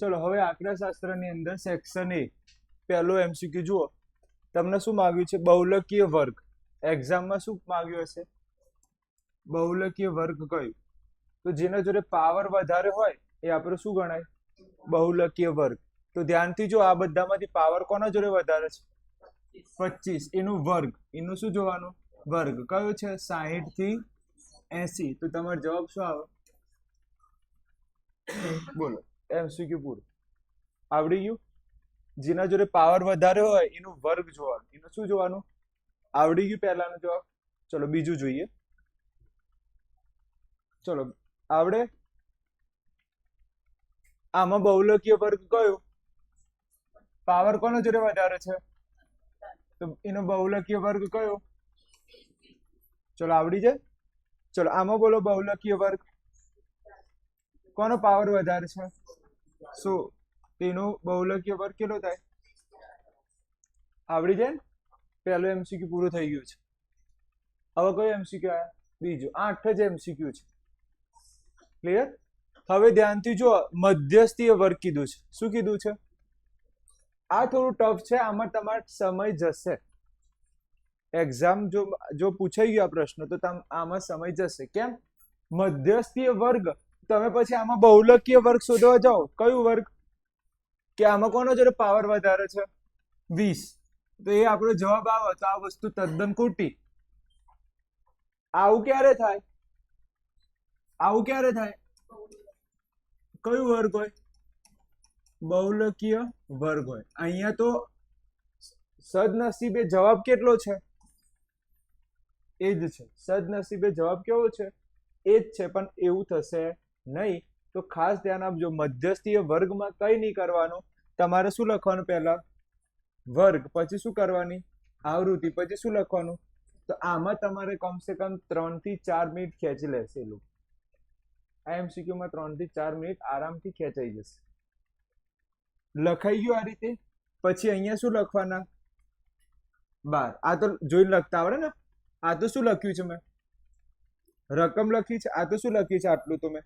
ચલો, હવે આંકડાશાસ્ત્રની અંદર સેક્શન એ. પહેલો એમસીક્યુ જુઓ. તમને શું માગ્યું છે? બહુલકીય વર્ગ. એક્ઝામમાં શું માગ્યું હશે? બહુલકીય વર્ગ કયું? તો જેના જોડે પાવર વધારે હોય, એ આપણે શું ગણાય? બહુલકીય વર્ગ. તો ધ્યાનથી જો આ બધામાંથી પાવર કોના જોડે વધારે છે? પચીસ. એનું વર્ગ. એનું શું જોવાનું? વર્ગ. કયો છે? સાહીઠથી એસી. તો તમારો જવાબ શું આવે? બોલો. એમસીક્યુ પૂરું. આવડી ગયું? જેના જોડે પાવર વધારે હોય, એનું વર્ગ જોવાનું. એનું શું જોવાનું? આવડી ગયું પહેલાનો જવાબ? ચલો, બીજું જોઈએ. ચલો, આવડે? આમાં બહુલકીય વર્ગ કયો? પાવર કોનો જોડે વધારે છે? તો એનો બહુલકીય વર્ગ કયો? ચલો, આવડી જાય? ચલો, આમાં બોલો બહુલકીય વર્ગ. કોનો પાવર વધારે છે? સો તેનો બહુલકીય વર્ગ કેટલો થાય? આવડી જાય ને? પહેલો એમસીક્યુ પૂરું થઈ ગયું છે. હવે કયો એમસીક્યુ આવ્યા બીજું. આઠ જ એમસીક્યુ છે. ક્લિયર હવે ધ્યાનથી જો મધ્યસ્થીય વર્ગ કીધું છે. શું કીધું છે? આ થોડું ટફ છે, આમાં તમારો સમય જશે. એક્ઝામ જો જો પૂછાઈ ગયો આ પ્રશ્ન, તો આમાં સમય જશે. કેમ? મધ્યસ્થીય વર્ગ તમે પછી આમાં બહુલકીય વર્ગ શોધવા જાઓ. કયું વર્ગ? કે આમાં કોનો જોડે પાવર વધારે છે? વીસ. તો એ આપણો જવાબ આવે. તો આ વસ્તુ તદ્દન ખોટી. આવું ક્યારે થાય? આવું ક્યારે થાય? કયું વર્ગ હોય? બહુલકીય વર્ગ હોય. અહીંયા તો સદનસીબે જવાબ કેટલો છે? એ જ છે. સદનસીબે જવાબ કેવો છે? એ જ છે, પણ એવું થશે નહીં, તો ખાસ ધ્યાન આપજો, મધ્યસ્થીય વર્ગમાં કંઈ નહીં કરવાનું. તમારે શું લખવાનું પહેલાં? વર્ગ, પછી શું કરવાની? આવૃત્તિ, પછી શું લખવાનું? તો આમાં તમારે કમસે કમ ત્રણથી ચાર મિનિટ ખેંચી લેશે લોકો. આ એમસીક્યુમાં ત્રણથી ચાર મિનિટ આરામથી ખેંચાઈ જશે. લખાઈ ગયું આ રીતે? પછી અહીંયા શું લખવાના? બાર. આ તો જોઈને લખતા આવડે ને? આ તો શું લખ્યું છે મેં? રકમ લખી છે? આ તો શું લખ્યું છે? આટલું તો મેં.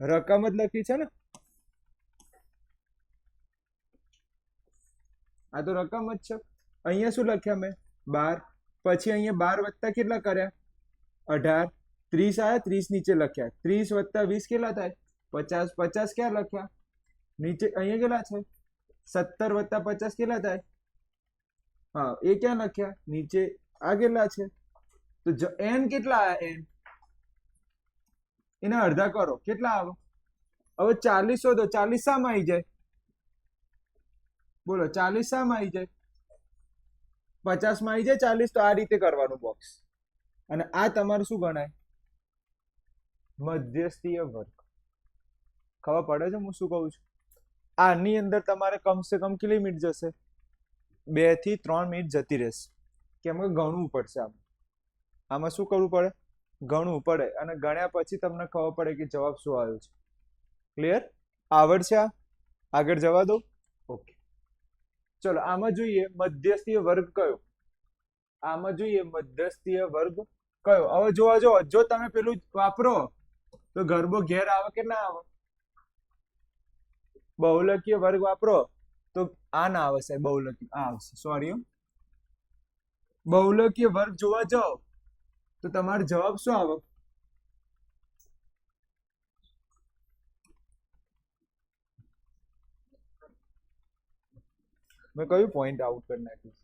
રકમ જ લખી છે ને? આ તો રકમ જ છે. અહીંયા શું લખ્યા મેં? બાર. પછી અહીંયા બાર વત્તા કેટલા કર્યા? અઢાર. ત્રીસ આવ્યા ત્રીસ નીચે લખ્યા. ત્રીસ વત્તા વીસ કેટલા થાય? પચાસ. પચાસ ક્યાં લખ્યા? નીચે અહીંયા કેટલા છે? સત્તર વત્તા પચાસ કેટલા થાય? હા, એ ક્યાં લખ્યા? નીચે આ કેટલા છે? તો એન કેટલા આયા એન એને અડધા કરો. કેટલા આવે? હવે ચાલીસ શોધો ચાલીસ શામાં આવી જાય. બોલો, ચાલીસ શામાં આવી જાય. પચાસમાં આવી જાય, ચાલીસ તો આ રીતે કરવાનું બોક્સ અને આ તમારું શું ગણાય? મધ્યસ્થીય વર્ગ. ખબર પડે છે? હું શું કહું છું? આની અંદર તમારે કમસે કમ કેટલી મિનિટ જશે? બેથી ત્રણ મિનિટ જતી રહેશે. કેમ કે ગણવું પડશે આમાં. આમાં શું કરવું પડે? ગણવું પડે અને ગણ્યા પછી તમને ખબર પડે કે જવાબ શું આવ્યો છે. ક્લિયર આવડશે આગળ જવા દો. ઓકે ચલો, આમાં જોઈએ મધ્યસ્થીય વર્ગ કયો? આમાં જોઈએ મધ્યસ્થીય વર્ગ કયો? હવે જોવા જો જો તમે પેલું વાપરો, તો ગરબો ઘેર આવે કે ના આવે? બહુલકીય વર્ગ વાપરો, તો આ ના આવશે સાહેબ બહુલકી આ આવશે. સોરી બહુલકીય વર્ગ જોવા જાઓ. તો તમારો જવાબ શું આવે મેં કયું પોઈન્ટ આઉટ કરી નાખ્યું?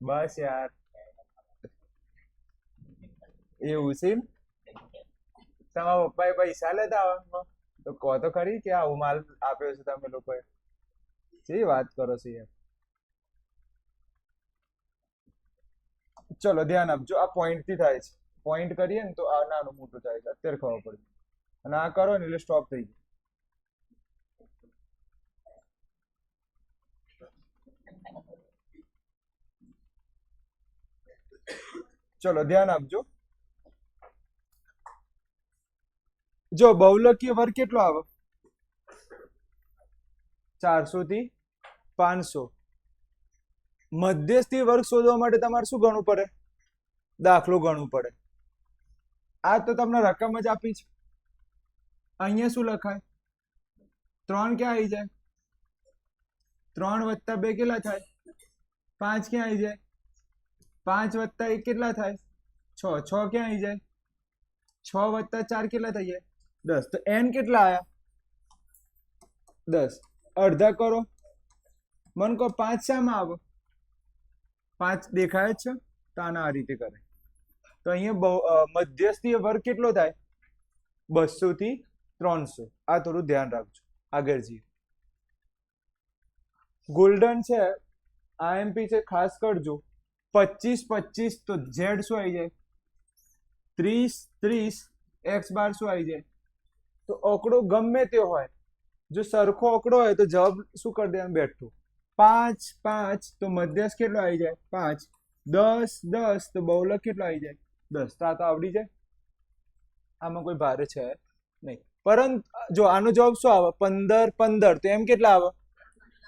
બસ યાર. એવું છે તમારા પપ્પાએ પૈસા લેતા આવવામાં તો કહો તો ખરી કે આવું માલ આપ્યો છે તમે લોકોએ. જે વાત કરો છો યાર. ચલો ધ્યાન આપજો, આ પોઈન્ટથી થાય છે. પોઈન્ટ કરીએ ને તો આ નાનું મોટું થાય છે. અત્યારે ખબર પડે. અને આ કરો ને એટલે સ્ટોપ થઈ જાય ચલો ધ્યાન આપજો. જો બહુલકીય વર્ગ કેટલો આવે? ચારસો થી પાંચસો. મધ્યસ્થી વર્ગ શોધવા માટે તમારે શું ગણવું પડે? દાખલો ગણવું પડે. આ તો તમને રકમ જ આપી છે. અહીંયા શું લખાય? ત્રણ ક્યાં આવી જાય? ત્રણ વત્તા બે કેટલા થાય? પાંચ ક્યાં આવી જાય? પાંચ વત્તા એક કેટલા થાય? છ. છ ક્યાં આવી જાય? છ વત્તા ચાર કેટલા થઈ જાય? દસ. તો એન કેટલા આવ્યા દસ. અડધા કરો. મન કહો પાંચ શામાં આવે. પાંચ દેખાય જ છે, તો આના આ રીતે કરે. તો અહીંયા મધ્યસ્થીય વર્ગ કેટલો થાય? બસો થી ત્રણસો. આ થોડું ધ્યાન રાખજો. આગળ જઈએ. ગોલ્ડન છે આઈએમપી છે, ખાસ કરજો. પચીસ પચીસ, તો ઝેડ શું આવી જાય? ત્રીસ ત્રીસ, એક્સ બાર શું આવી જાય? તો આંકડો ગમે તે હોય. જો સરખો આંકડો હોય તો જવાબ શું કરી દેવાનું? બેઠું. પાંચ પાંચ, તો મધ્યસ્થ કેટલો આવી જાય? પાંચ. દસ દસ, તો બહુલક કેટલો આવી જાય? દસ. તો આ તો આવડી જાય. આમાં કોઈ ભારે છે નહીં. પરંતુ, જો આનો જવાબ શું આવે? પંદર પંદર. તો એમ કેટલા આવે?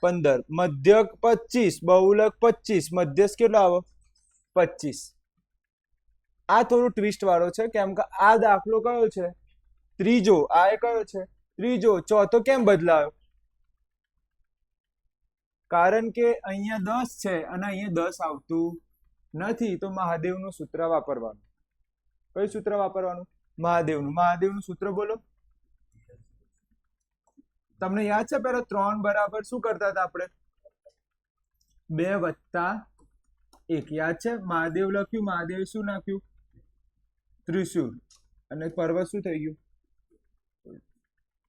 પંદર. મધ્યક પચીસ, બહુલક પચીસ. મધ્યસ્થ કેટલો આવે? પચીસ. આ થોડું ટ્વિસ્ટ વાળો છે, કેમ કે આ દાખલો કયો છે? ત્રીજો. આ એ કયો છે? ત્રીજો. ચોથો કેમ બદલાયો? કારણ કે અહીંયા દસ છે અને અહીંયા દસ આવતું નથી, તો મહાદેવનું સૂત્ર વાપરવાનું. કયું સૂત્ર વાપરવાનું? મહાદેવનું. મહાદેવનું સૂત્ર બોલો. તમને યાદ છે પેલા ત્રણ બરાબર શું કરતા હતા આપણે? બે વત્તા એક. યાદ છે? મહાદેવ લખ્યું, મહાદેવ શું નાખ્યું? ત્રિશુલ અને પર્વત શું થઈ ગયું?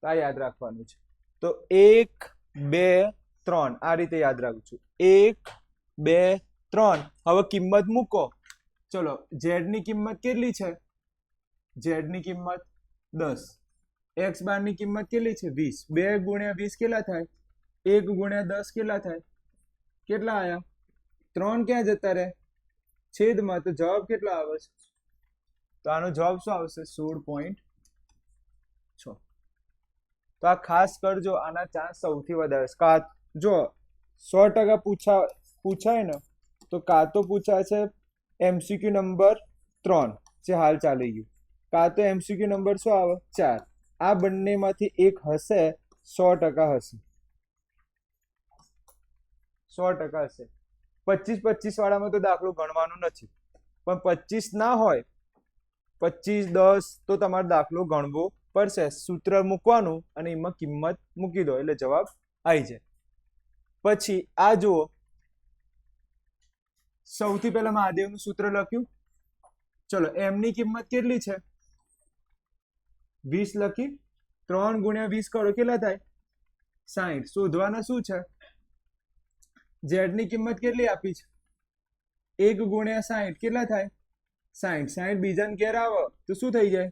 આ યાદ રાખવાનું છે. તો એક, બે ત્રણ. આ રીતે યાદ રાખું છું. એક, બે, ત્રણ. હવે કિંમત મૂકો. ચલો ઝેડની કિંમત કેટલી છે? ઝેડની કિંમત દસ. એક્સ બારની કિંમત કેટલી છે? વીસ. બે ગુણ્યા વીસ કેટલા થાય? એક ગુણ્યા દસ કેટલા થાય? કેટલા આવ્યા ત્રણ ક્યાં જતા રહે? છેદમાં. તો જવાબ કેટલો આવે છે? તો આનો જવાબ શું આવશે? સોળ પોઈન્ટ છ. તો આ ખાસ કરજો, આના ચાન્સ સૌથી વધારે છે. જો સો ટકા પૂછા, પૂછાય ને, તો કાં તો પૂછાય છે એમસીક્યુ નંબર ત્રણ, જે હાલ ચાલી ગયું. કાં તો એમસીક્યુ નંબર શું આવે? ચાર. આ બંનેમાંથી એક હશે, સો ટકા હશે. સો ટકા હશે. પચીસ પચીસ વાળામાં તો દાખલો ગણવાનો નથી. પણ પચીસ ના હોય, પચીસ, દસ, તો તમારે દાખલો ગણવો પડશે. સૂત્ર મૂકવાનું અને એમાં કિંમત મૂકી દો, એટલે જવાબ આવી જાય. પછી આ જુઓ. સૌથી પહેલા મહાદેવનું સૂત્ર લખ્યું. ચલો, એમની કિંમત કેટલી છે? વીસ લખી. ત્રણ ગુણ્યા વીસ કરો, કેટલા થાય? સાહીઠ શોધવાના શું છે? ઝેડની કિંમત કેટલી આપી છે? એક ગુણ્યા સાહીઠ કેટલા થાય? સાહીઠ સાહીઠ બીજાને ઘેર આવે, તો શું થઈ જાય?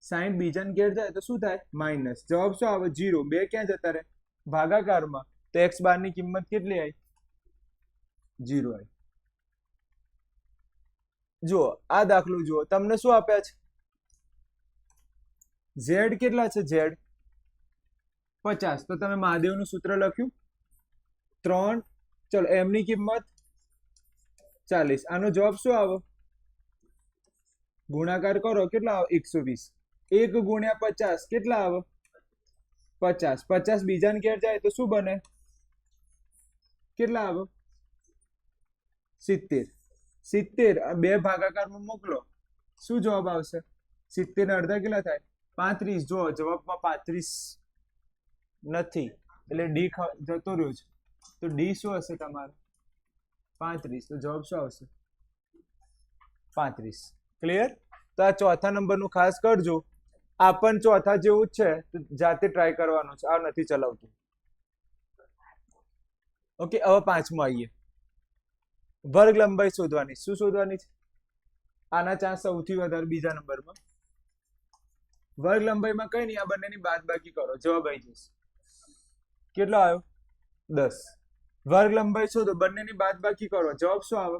સાહીઠ બીજાને ઘેર જાય, તો શું થાય? માઇનસ જવાબ શું આવે? જીરો બે ક્યાં જતા રહે? ભાગાકારમાં, તો એક્સ બારની કિંમત કેટલી આવી જીરો આવી જુઓ, આ દાખલો જુઓ, તમને શું આપ્યા છે? ઝેડ કેટલા છે? ઝેડ પચાસ. તો તમે મહાદેવનું સૂત્ર લખ્યું? ત્રણ. ચલો, એમની કિંમત ચાલીસ. આનો જવાબ શું આવો? ગુણાકાર કરો, કેટલા આવે? એકસો વીસ. એક ગુણ્યા પચાસ, કેટલા આવે? પચાસ. પચાસ બીજાને ઘેર જાય તો શું બને? કેટલા આવે? સિત્તેર. સિત્તેર બે ભાગાકારમાં મોકલો. શું જવાબ આવશે? સિત્તેર અડધા કેટલા થાય? પાંત્રીસ. જો, જવાબમાં પાંત્રીસ નથી. એટલે ડી જતો રહ્યો છે. તો ડી શું હશે તમારે? પાંત્રીસ. તો જવાબ શું આવશે? પાંત્રીસ. ક્લિયર તો આ ચોથા નંબરનું ખાસ કરજો. આ પણ ચોથા જેવું જ છે જાતે ટ્રાય કરવાનું છે. આ નથી ચલાવતું. ઓકે હવે પાંચમું આવીએ વર્ગ લંબાઈ શોધવાની. શું શોધવાની છે? આના ચાન્સ સૌથી વધારે બીજા નંબરમાં. વર્ગ લંબાઈમાં કઈ નહીં, આ બંનેની બાદ બાકી કરો. જવાબ આવી જશે. કેટલો આવ્યો? દસ. વર્ગ લંબાઈ શોધો, બંનેની બાદ બાકી કરો. જવાબ શું આવે?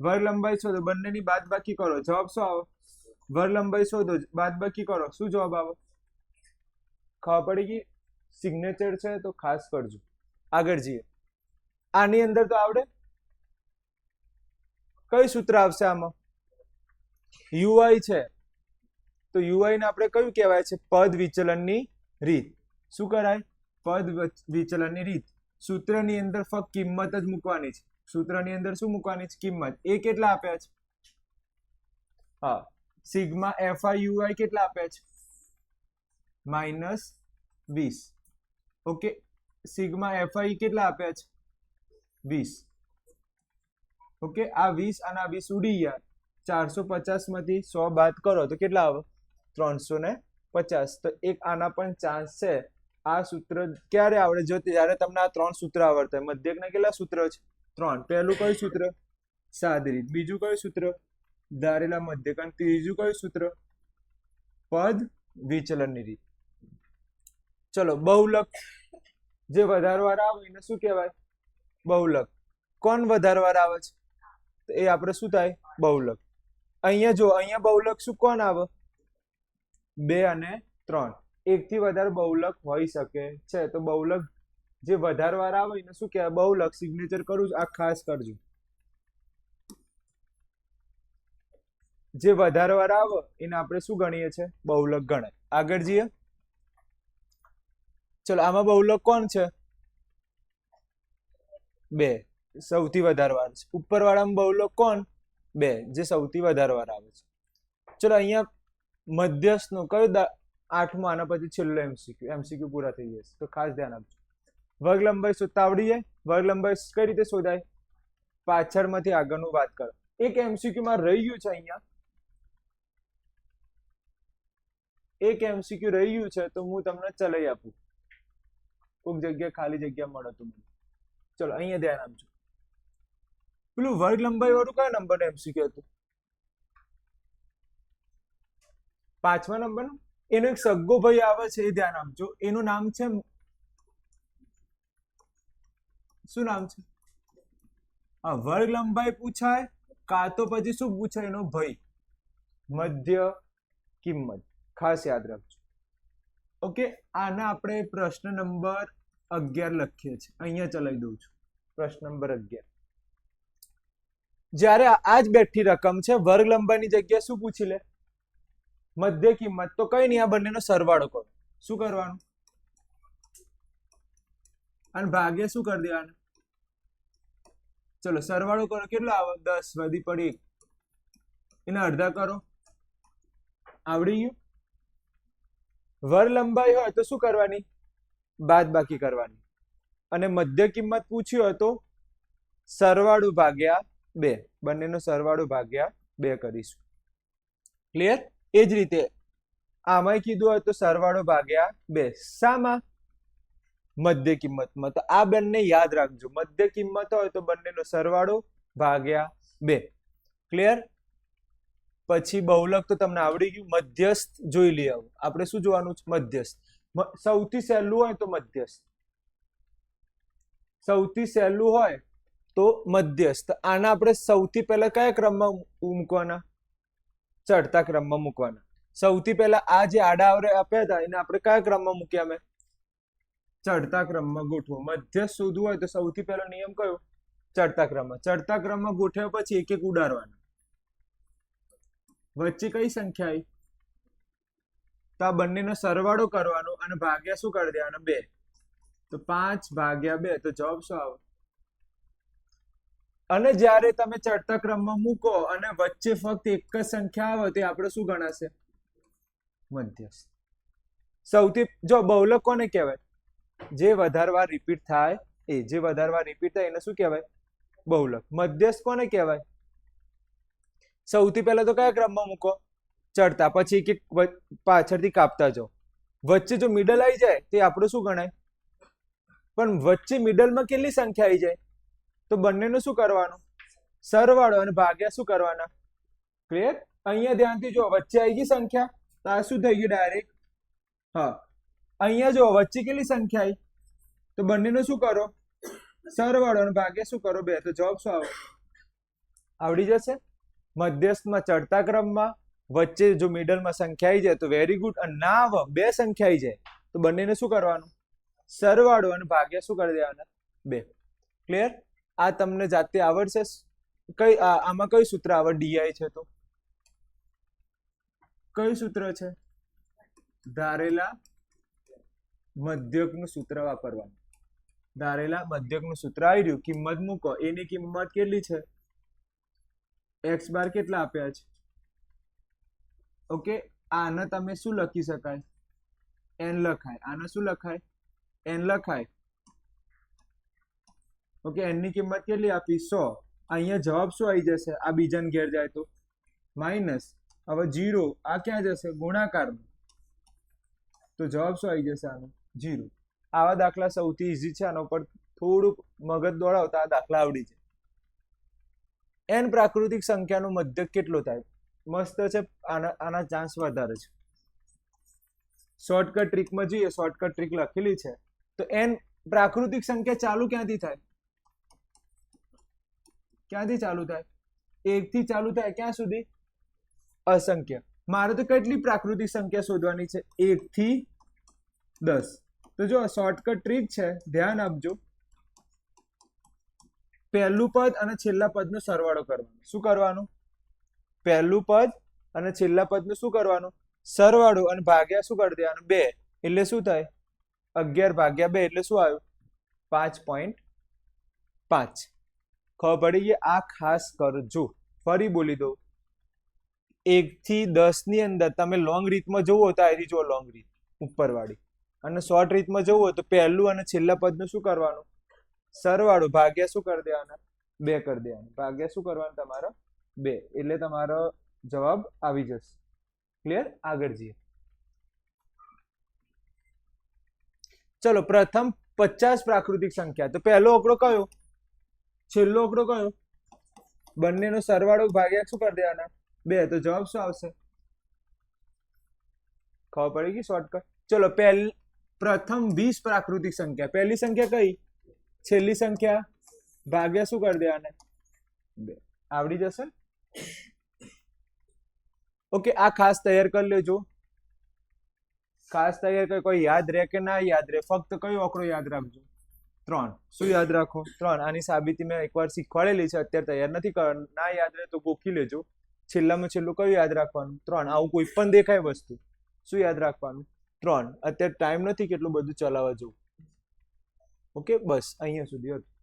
વર્ગ લંબાઈ શોધો, બંનેની બાદ બાકી કરો. જવાબ શું આવે? વર્ગ લંબાઈ શોધો. બાદ બાકી કરો. શું જવાબ આવે? ખબર પડી ગઈ? સિગ્નેચર છે તો ખાસ કરજો. આગળ જઈએ. આની અંદર તો આવડે? કઈ સૂત્ર આવશે આમાં? યુઆઈ છે. તો યુઆઈ ને આપણે કયું કહેવાય છે? પદ વિચલનની રીત. શું કરાય? પદ વિચલનની રીત. સૂત્રની અંદર ફક્ત કિંમત જ મૂકવાની છે. સૂત્રની અંદર શું મૂકવાની છે? કિંમત. એ કેટલા આપ્યા છે? હા. સિગ્મા એફઆઈ યુઆઈ કેટલા આપ્યા છે? માઇનસ વીસ. ઓકે, સિગ્મા એફઆઈ કેટલા આપ્યા છે? વીસ. ઓકે, આ વીસ અને આ વીસ ઉડી ગયા. ચારસો પચાસમાંથી સો બાદ કરો તો કેટલા આવે? ત્રણસો ને પચાસ. તો એક આના પણ ચાન્સ છે. આ સૂત્ર ક્યારે આવડે? જો ત્યારે તમને આ ત્રણ સૂત્ર આવડતા મધ્યકના કેટલા સૂત્ર છે? ત્રણ. પહેલું કયું સૂત્ર? સાદરીત બીજું કયું સૂત્ર? ધારેલા મધ્યકાંડ ત્રીજું કયું સૂત્ર? પદ વિચલનની રીત ચલો, બહુલક જે વધારવાર આવે એને શું કહેવાય? બહુલક. કોણ વધારવાર આવે છે? તો એ આપણે શું થાય? બહુલક. અહીંયા જો, અહીંયા બહુલક શું કોણ આવે? બે અને ત્રણ. એકથી વધારે બહુલક હોઈ શકે છે. તો બહુલક જે વધારવાર આવે એને શું કહેવાય? બહુલક. સિગ્નેચર કરું છું. આ ખાસ કરજો. જે વધારવાર આવે, એને આપણે શું ગણીએ છીએ? બહુલક ગણાય. આગળ જઈએ. ચલો, આમાં બહુલક કોણ છે? બે. સૌથી વધારે વાર છે. ઉપરવાળામાં બહુલક કોણ? બે. જે સૌથી વધારે વાર આવે છે. ચલો, અહીંયા મધ્યસ્થનો કયો આઠમો, આના પછી છેલ્લો એમસીક્યુ. એમસીક્યુ પૂરા થઈ જશે. તો ખાસ ધ્યાન આપજો. વર્ગ લંબાઈ શોધતા વર્ગ લંબાઈ કઈ રીતે શોધાય? પાછળમાંથી આગળનું વાત કરો. એક એમસીક્યુમાં રહી ગયું છે અહીંયા. એક એમસીક્યુ રહી છે, તો હું તમને ચલાવી આપું. કોઈક જગ્યા ખાલી જગ્યા મળે તો મને. ચલો, અહીંયા ધ્યાન આપજો. પેલું વર્ગ લંબાઈ વાળું કયા નંબર એમસીક્યુ હતું? પાંચમા નંબરનું? એનો એક સગ્ગો ભાઈ આવે છે, એ ધ્યાન આપજો. એનું નામ છે શું નામ છે? હા, વર્ગ લંબાઈ પૂછાય, કાં તો પછી શું પૂછાય એનો ભય? મધ્ય કિંમત. ખાસ યાદ રાખજો. ઓકે આના આપણે પ્રશ્ન નંબર અગિયાર લખીએ છીએ. અહીંયા ચલાવી દઉં છું. પ્રશ્ન નંબર અગિયાર. જ્યારે આ જ બેઠી રકમ છે વર્ગ લંબાઈની જગ્યાએ શું પૂછી લે? મધ્ય કિંમત. તો કઈ નહીં, આ બંનેનો સરવાળો કરો. શું કરવાનું? અને ભાગ્ય શું કરી દેવાનું? ચલો, સરવાળો કરો. કેટલો આવે? દસ વધી પડી એને અડધા કરો. આવડી ગયું? વર લંબાઈ હોય તો શું કરવાની? બાદ બાકી કરવાની. અને મધ્ય કિંમત પૂછ્યું હોય તો સરવાળો ભાગ્યા બે. બંનેનો સરવાળો ભાગ્યા બે કરીશું. ક્લિયર એ જ રીતે આમાંય કીધું હોય તો સરવાળો ભાગ્યા બે. સામાં મધ્ય કિંમતમાં. તો આ બંને યાદ રાખજો. મધ્ય કિંમત હોય તો બંનેનો સરવાળો ભાગ્યા બે. ક્લિયર પછી બહુલક તો તમને આવડી ગયું, મધ્યસ્થ જોઈ લઈએ હવે. આપણે શું જોવાનું છે? મધ્યસ્થ. સૌથી સહેલું હોય તો મધ્યસ્થ. સૌથી સહેલું હોય તો મધ્યસ્થ. આના આપણે સૌથી પહેલા કયા ક્રમમાં મૂકવાના? ચડતા ક્રમમાં મૂકવાના. સૌથી પહેલા આ જે આડા આવરે આપ્યા હતા, એને આપણે કયા ક્રમમાં મૂક્યા મેં? ચડતા ક્રમમાં ગોઠવો. મધ્યસ્થ શોધવું હોય તો સૌથી પહેલો નિયમ કયો? ચડતા ક્રમમાં. ચડતા ક્રમમાં ગોઠવ્યા પછી એક એક ઉડાડવાના. વચ્ચે કઈ સંખ્યા આવી તો આ બંનેનો સરવાળો કરવાનો અને ભાગ્યા શું કરી દેવાનો? બે. તો પાંચ ભાગ્યા બે, તો જવાબ શું આવે? અને જ્યારે તમે ચડતા ક્રમમાં મૂકો અને વચ્ચે ફક્ત એક જ સંખ્યા આવે, તે આપણે શું ગણાશે? મધ્યસ્થ. સૌથી, જો બહુલક કોને કહેવાય? જે વધારવા રિપીટ થાય, એ, જે વધારવા રિપીટ થાય, એને શું કહેવાય? બહુલક. મધ્યસ્થ કોને કહેવાય? સૌથી પહેલા તો કયા ક્રમમાં મૂકો? ચડતા. પછી એક પાછળથી કાપતા જાઓ. વચ્ચે જો મિડલ આવી જાય, તે આપણું શું ગણાય? પણ વચ્ચે મિડલમાં કેટલી સંખ્યા આવી જાય? તો બંનેનું શું કરવાનું? સરવાળો અને ભાગ્યા શું કરવાના? ક્લિયર અહીંયા ધ્યાનથી જો વચ્ચે આવી ગઈ સંખ્યા, તો આ શું થઈ ગયું ડાયરેક્ટ હા. અહીંયા જો વચ્ચે કેટલી સંખ્યા આવી તો બંનેનું શું કરો? સરવાળો અને ભાગ્યા શું કરો? બે. તો જવાબ શું આવે? આવડી જશે? મધ્યસ્થમાં ચડતા ક્રમમાં, વચ્ચે જો મિડલમાં સંખ્યા આવી જાય તો વેરી ગુડ અને ના બે સંખ્યા આવી જાય, તો બંનેને શું કરવાનું? સરવાળો અને ભાગ્યા શું કરી દેવાના? બે. ક્લિયર આ તમને જાતે આવડશે. કઈ આમાં કયું સૂત્ર આવડ ડીઆઈ છે તો. કયું સૂત્ર છે? ધારેલા મધ્યકનું સૂત્ર વાપરવાનું. ધારેલા મધ્યકનું સૂત્ર આવી રહ્યું. કિંમત મૂકો. એની કિંમત કેટલી છે? એક્સ બાર કેટલા આપ્યા છે? ઓકે આને તમે શું લખી શકાય? એન લખાય. આને શું લખાય? એન લખાય. ઓકે એનની કિંમત કેટલી આપી? સો. અહીંયા જવાબ શું આવી જશે? આ બીજાને ઘેર જાય તો. માઇનસ હવે જીરો આ ક્યાં જશે? ગુણાકારમાં. તો જવાબ શું આવી જશે આનો? જીરો આવા દાખલા સૌથી ઈઝી છે, આના ઉપર થોડુંક મગજ દોડાવતા આ દાખલા આવડી જાય. એન પ્રાકૃતિક સંખ્યાનો મધ્યક કેટલો થાય? મસ્ત છે, આના આના ચાન્સ વધારે છે. શોર્ટકટ ટ્રીકમાં જોઈએ શોર્ટકટ ટ્રીક લખેલી છે. તો એન પ્રાકૃતિક સંખ્યા ચાલુ ક્યાંથી થાય? ક્યાંથી ચાલુ થાય? એકથી ચાલુ થાય ક્યાં સુધી? અસંખ્ય. મારે તો કેટલી પ્રાકૃતિક સંખ્યા શોધવાની છે? એકથી દસ. તો જો શોર્ટકટ ટ્રીક છે, ધ્યાન આપજો. પહેલું પદ અને છેલ્લા પદનો સરવાળો કરવાનો. શું કરવાનું? પહેલું પદ અને છેલ્લા પદનું શું કરવાનું? સરવાળો અને ભાગ્યા શું કરી દેવાનું? બે. એટલે શું થાય? અગિયાર ભાગ્યા બે એટલે શું આવ્યું? પાંચ પોઈન્ટ પાંચ. ખબર પડી ગઈ? આ ખાસ કરજો. ફરી બોલી દઉં. એક થી દસની અંદર તમે લોંગ રીતમાં જુઓ તો આવી જુઓ લોંગ રીત. ઉપરવાળી. અને શોર્ટ રીતમાં જવું હોય તો પહેલું અને છેલ્લા પદનું શું કરવાનું? સરવાળો, ભાગ્યા શું કરી દેવાના? બે કરી દેવાના. ભાગ્યા શું કરવાનું તમારો? બે. એટલે તમારો જવાબ આવી જશે. ક્લિયર આગળ જઈએ. ચલો, પ્રથમ પચાસ પ્રાકૃતિક સંખ્યા. તો પહેલો આંકડો કયો? છેલ્લો આંકડો કયો? બંનેનો સરવાળો, ભાગ્યા શું કરી દેવાના? બે. તો જવાબ શું આવશે? ખબર પડી ગઈ શોર્ટકટ? ચલો, પહેલ, પ્રથમ વીસ પ્રાકૃતિક સંખ્યા. પહેલી સંખ્યા કઈ? છેલ્લી સંખ્યા ભાગ્યા શું કરી દેવાને? બે. આવડી જશે? ઓકે, આ ખાસ તૈયાર કરી લેજો. ખાસ તૈયાર કરી, કોઈ યાદ રહે કે ના યાદ રહે, ફક્ત કયો આંકડો યાદ રાખજો? ત્રણ. શું યાદ રાખો? ત્રણ. આની સાબિતી મેં એકવાર શીખવાડેલી છે, અત્યારે તૈયાર નથી કર, ના યાદ રહે તો ગોખી લેજો. છેલ્લામાં છેલ્લું કયું યાદ રાખવાનું? ત્રણ. આવું કોઈ પણ દેખાય વસ્તુ. શું યાદ રાખવાનું? ત્રણ. અત્યારે ટાઈમ નથી કેટલું બધું ચલાવવા જવું. ઓકે બસ અહીંયા સુધી હતું.